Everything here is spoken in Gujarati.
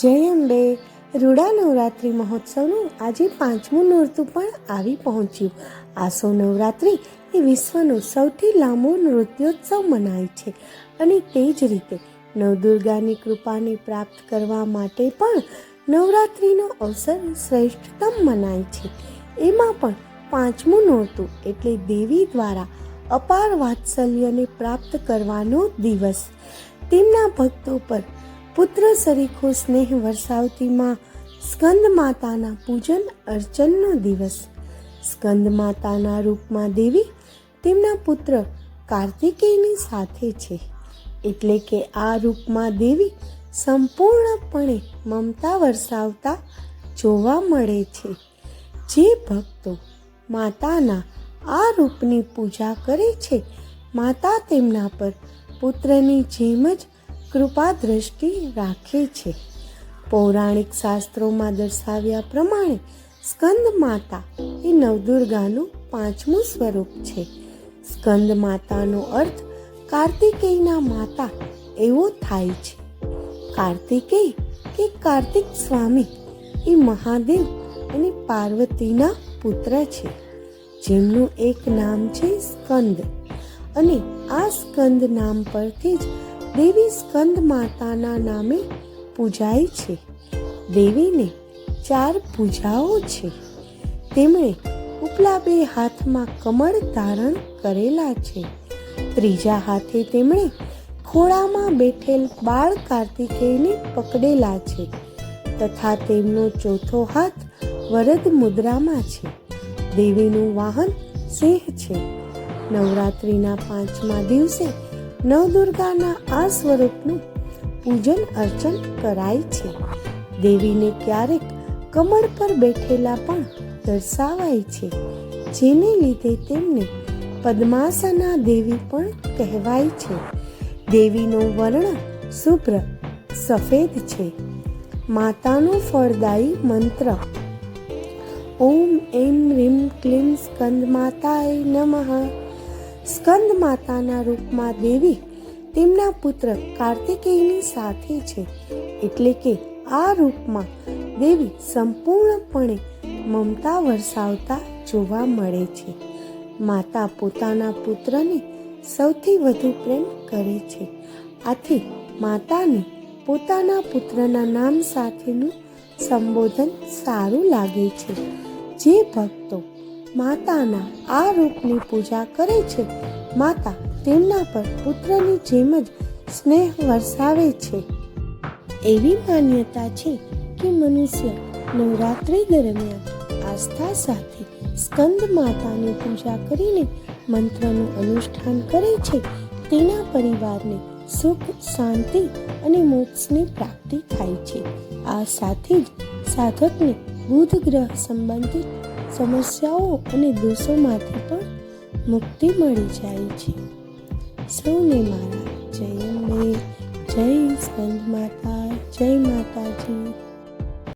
જય અંબે. રૂડા નવરાત્રિ મહોત્સવનું આજે પાંચમું નોરતું પણ આવી પહોંચ્યું. આસો નવરાત્રિ એ વિશ્વનો સૌથી લાંબો નૃત્યોત્સવ મનાય છે અને તે જ રીતે નવદુર્ગાની કૃપાને પ્રાપ્ત કરવા માટે પણ નવરાત્રિનો અવસર શ્રેષ્ઠતમ મનાય છે. એમાં પણ પાંચમું નોરતું એટલે દેવી દ્વારા અપાર વાત્સલ્યને પ્રાપ્ત કરવાનો દિવસ. તેમના ભક્તો પર પુત્ર સરીખો સ્નેહ વરસાવતી માં સ્કંદ માતાના પૂજન અર્ચનનો દિવસ. સ્કંદ માતાના રૂપમાં દેવી તેમના પુત્ર કાર્તિકેયની સાથે છે. એટલે કે આ રૂપમાં દેવી સંપૂર્ણપણે મમતા વરસાવતા જોવા મળે છે. જે ભક્તો માતાના આ રૂપની પૂજા કરે છે, માતા તેમના પર પુત્રની જેમ જ કૃપા દ્રષ્ટિ રાખે છે. પૌરાણિક શાસ્ત્રોમાં દર્શાવ્યા પ્રમાણે સ્કંદ માતા એ નવદુર્ગાનું પાંચમું સ્વરૂપ છે. સ્કંદ માતાનો અર્થ કાર્તિકેયના માતા એવો થાય છે. કાર્તિકેય કે કાર્તિક સ્વામી એ મહાદેવ અને પાર્વતીના પુત્ર છે. જેમનું એક નામ છે સ્કંદ અને આ સ્કંદ નામ પરથી જ દેવી સ્કંદ માતાના નામે પૂજાય છે. દેવીને ચાર પૂજાઓ છે. તેમણે ઉપલા બે હાથમાં કમળ ધારણ કરેલા છે. ત્રીજા હાથે તેમણે ખોળામાં બેઠેલ બાળ કાર્તિકેયને પકડેલા છે તથા તેમનો ચોથો હાથ વરદ મુદ્રામાં છે. દેવીનું વાહન સિંહ છે. નવરાત્રિના પાંચમા દિવસે નવદુર્ગાના આ સ્વરૂપનું પૂજન અર્ચન કરાય છે. દેવીને ક્યારેક કમળ પર બેઠેલા પણ દર્શાવાય છે. જેને લીધે તેમને પદ્માસના દેવી પણ કહેવાય છે. દેવીનો વર્ણ શુભ્ર, સફેદ છે. માતાનો ફળદાયી મંત્ર. ઓમ એમ રીમ ક્લીમ સ્કંદ માતાય નમઃ. સ્કંદ માતાના રૂપમાં દેવી તેમના પુત્ર કાર્તિકેયની સાથે છે. એટલે કે આ રૂપમાં દેવી સંપૂર્ણપણે મમતા વરસાવતા જોવા મળે છે. માતા પોતાના પુત્રને સૌથી વધુ પ્રેમ કરે છે. આથી માતાને પોતાના પુત્રના નામ સાથેનું સંબોધન સારું લાગે છે. જે ભક્તો માતાના આ રૂપની પૂજા કરે છે. માતા તેમના પર પુત્રની જેમ જ સ્નેહ વરસાવે છે. એવી માન્યતા છે કે મનુષ્ય નવરાત્રિ દરમિયાન આસ્થા સાથે સ્કંદ માતાની પૂજા કરીને મંત્રનું અનુષ્ઠાન કરે છે. તેના પરિવારને સુખ, શાંતિ અને મોક્ષની પ્રાપ્તિ થાય છે. આ સાથે જ સાધકને બુધ ગ્રહ સંબંધિત સમસ્યાઓ અને દોષોમાંથી પણ મુક્તિ મળી જાય છે. સૌને મારા જય અંબે. જય સ્કંદ માતા, જય માતાજી.